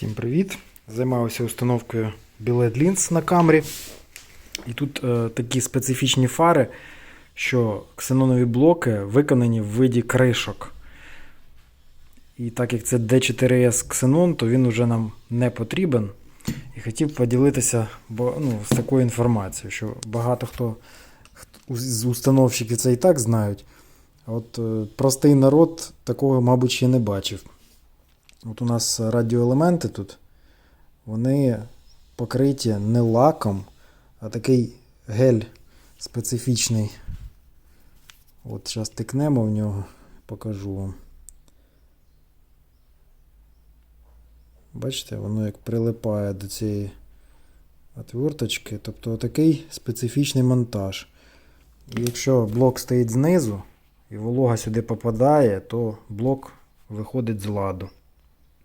Всім привіт! Займався установкою Billet Lens на камері. І тут е, такі специфічні фари, що ксенонові блоки виконані в виді кришок. І так як це D4S ксенон, то він вже нам не потрібен. І хотів поділитися ну, з такою інформацією, що багато хто хто з установщиків це і так знають. А от е, простий народ такого, мабуть, ще не бачив. От у нас радіоелементи тут, вони покриті не лаком, а такий гель специфічний. От зараз тикнемо в нього, покажу вам. Бачите, воно як прилипає до цієї отверточки. Тобто такий специфічний монтаж. І якщо блок стоїть знизу і волога сюди попадає, то блок виходить з ладу.